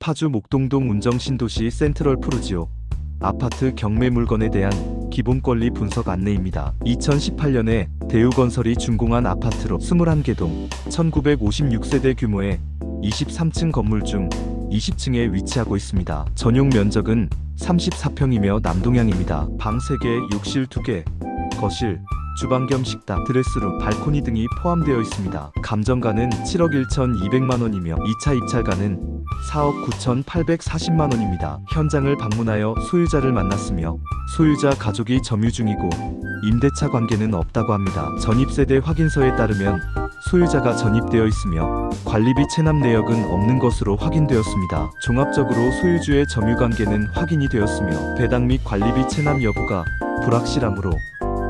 파주 목동동 운정신도시 센트럴 푸르지오 아파트 경매 물건에 대한 기본 권리 분석 안내입니다. 2018년에 대우건설이 준공한 아파트로 21개 동 1956세대 규모의 23층 건물 중 20층에 위치하고 있습니다. 전용 면적은 34평이며 남동향입니다. 방 3개, 욕실 2개, 거실, 주방 겸 식당, 드레스룸, 발코니 등이 포함되어 있습니다. 감정가는 7억 1,200만 원이며 2차 입찰가는 4억 9,840만 원입니다. 현장을 방문하여 소유자를 만났으며 소유자 가족이 점유 중이고 임대차 관계는 없다고 합니다. 전입세대 확인서에 따르면 소유자가 전입되어 있으며 관리비 체납 내역은 없는 것으로 확인되었습니다. 종합적으로 소유주의 점유 관계는 확인이 되었으며 배당 및 관리비 체납 여부가 불확실하므로